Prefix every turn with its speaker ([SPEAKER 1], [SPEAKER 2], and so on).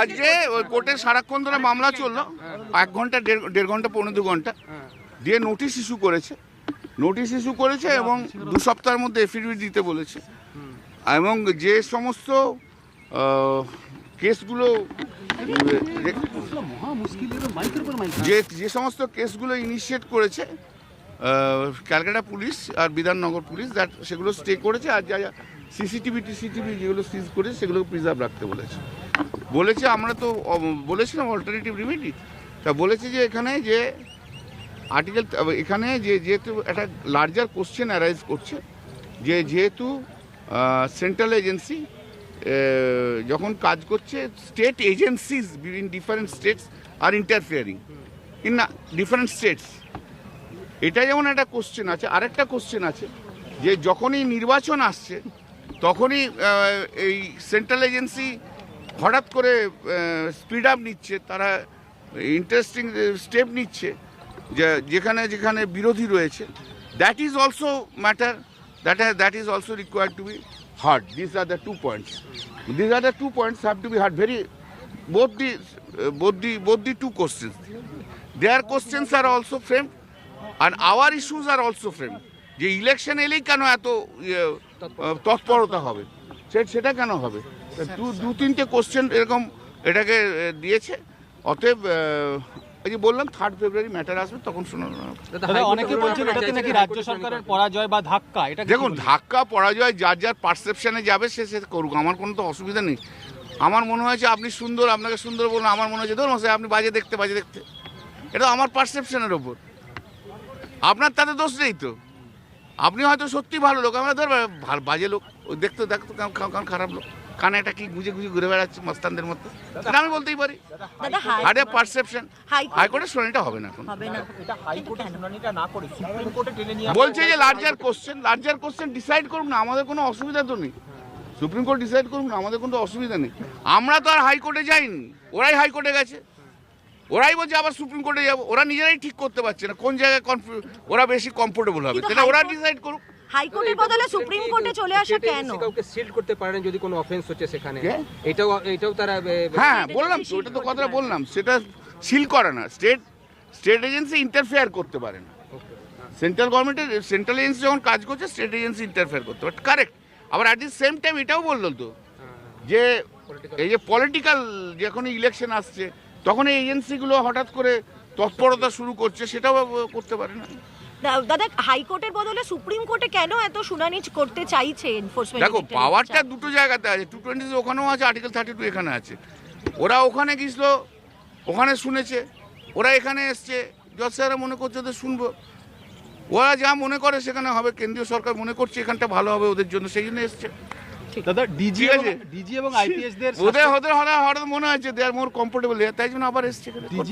[SPEAKER 1] আজকে ওই কোর্টে সারাক্ষণ ধরে মামলা চলল। এক ঘণ্টা, দেড় ঘণ্টা, পৌনে দু ঘণ্টা। দিয়ে নোটিশ ইস্যু করেছে। নোটিশ ইস্যু করেছে এবং দু সপ্তাহের মধ্যে এফিডেভিট দিতে বলেছে। এবং যে সমস্ত কেসগুলো, যে- যে সমস্ত কেসগুলো ইনিশিয়েট করেছে ক্যালকাটা পুলিশ আর বিধাননগর পুলিশ দ্যাট সেগুলো স্টে করেছে। আর যা সিসিটিভি, টিসিটিভি যেগুলো সিজ করে সেগুলো প্রিজার্ভ রাখতে বলেছে। বলেছে আমরা তো বলেছিলাম অল্টারনেটিভ রিমেডি তা বলেছে যে এখানে যে আর্টিকেল এখানে যে যেহেতু একটা লার্জার কোশ্চেন অ্যারাইজ করছে, যে যেহেতু সেন্ট্রাল এজেন্সি যখন কাজ করছে state agencies in different states are interfering in different states এটা যেমন একটা কোশ্চেন আছে, আরেকটা কোশ্চেন আছে, যে যখনই নির্বাচন আসছে তখনই এই সেন্ট্রাল এজেন্সি হঠাৎ করে স্পিড আপ নিচ্ছে তারা ইন্টারেস্টিং স্টেপ নিচ্ছে যে যেখানে যেখানে বিরোধী রয়েছে। That is also matter that that is also required to be heard this are the two points this are the two points have to be heard very both the uh, both the both the two questions. Their questions are also framed and our issues are যে election এলেই কেন এত ইয়ে, তৎপরতা। হবে। সে- সেটা কেন হবে? দু দু তিনটে কোশ্চেন এরকম এটাকে দিয়েছে। অতএব এই যে বললাম থার্ড ফেব্রুয়ারি ম্যাটার আসবে তখন শোনানো
[SPEAKER 2] অনেকে বলছেন এটাতে নাকি রাজ্য সরকারের পরাজয় বা ধাক্কা এটা
[SPEAKER 1] দেখুন ধাক্কা পরাজয় যার যার পারসেপশনে যাবে সে সে করুক। আমার কোনো তো অসুবিধা নেই। আমার মনে হয়েছে আপনি সুন্দর আপনাকে সুন্দর বলুন আমার মনে হয়েছে ধরুন আপনি বাজে দেখতে বাজে দেখতে। এটা আমার পারসেপশনের ওপর আপনার তাতে দোষ নেই তো। আপনি হয়তো সত্যি ভালো লোক আমরা ধর ভালো বাজে লোক। ওই দেখতে দেখতে কেমন- কেমন খারাপ লোক। কানে একটা কি গুজে গুজে ঘুরে বেড়াচ্ছে মস্তানদের মতো। এটা আমি বলতেই পারি।
[SPEAKER 3] দাদা
[SPEAKER 1] আরে পারসেপশন
[SPEAKER 3] হাইকোর্ট-
[SPEAKER 1] হাইকোর্টের শুনানিটা হবে না এখন।
[SPEAKER 3] হবে না।
[SPEAKER 2] এটা হাইকোর্টে শুনানিটা না করে সুপ্রিম কোর্টে টেনে নিয়ে
[SPEAKER 1] বলছে যে larger question larger question decide করুন না আমাদের কোনো অসুবিধা তো নেই। সুপ্রিম কোর্ট ডিসাইড করুন না আমাদের কোনো অসুবিধা নেই। আমরা তো আর হাইকোর্টে যাইনি। ওরাই হাইকোর্টে গেছে। ওরাই বলছে আবার সুপ্রিম কোর্টে যাব। ওরা নিজেরাই ঠিক করতে পারছে না। কোন জায়গায় ওরা বেশি কমফোর্টেবল হবে। সেটা ওরা ডিসাইড করুক।
[SPEAKER 3] হাইকোর্টের বদলে সুপ্রিম কোর্টে চলে আসা কেন?
[SPEAKER 4] কাউকে সিল্ড করতে পারেন যদি কোনো অফেন্স হচ্ছে সেখানে। এটাও এটাও তারা এ,
[SPEAKER 1] হ্যাঁ বললাম তো ওটা তো কথাটা বললাম। সেটা সিল করে না। স্টেট স্টেট এজেন্সি ইন্টারফেয়ার করতে পারে না। সেন্ট্রাল গভর্নমেন্টের সেন্ট্রাল এজেন্সি যখন কাজ করছে স্টেট এজেন্সি ইন্টারফেয়ার করতে পারে। কারেক্ট আবার অ্যাট দি সেম টাইম এটাও বলল তো যে এই যে পলিটিক্যাল যখন ইলেকশন আসছে তখন এই এজেন্সিগুলো হঠাৎ করে তৎপরতা শুরু করছে সেটাও করতে পারে না।
[SPEAKER 3] দাদা হাইকোর্টের বদলে সুপ্রিম কোর্টে কেন এত শুনানি করতে চাইছে এনফোর্সমেন্ট
[SPEAKER 1] দেখো পাওয়ারটা দুটো জায়গাতে আছে টু টোয়েন্টি ওখানেও আছে আর্টিকেল থার্টি টু এখানে আছে। ওরা ওখানে গেছিল ওখানে শুনেছে ওরা এখানে এসছে জজ স্যাররা মনে করছে ওদের শুনব। ওরা যা মনে করে সেখানে হবে কেন্দ্রীয় সরকার মনে করছে এখানটা ভালো হবে ওদের জন্য সেই জন্য এসছে।
[SPEAKER 2] দাদা ডিজি
[SPEAKER 1] আছে।
[SPEAKER 2] ডিজি এবং আইপিএস দের
[SPEAKER 1] ওদের ওদের হঠাৎ হঠাৎ মনে হচ্ছে দে আর মোর কমফোর্টেবল তাই জন্য আবার এসছে
[SPEAKER 2] ডিজি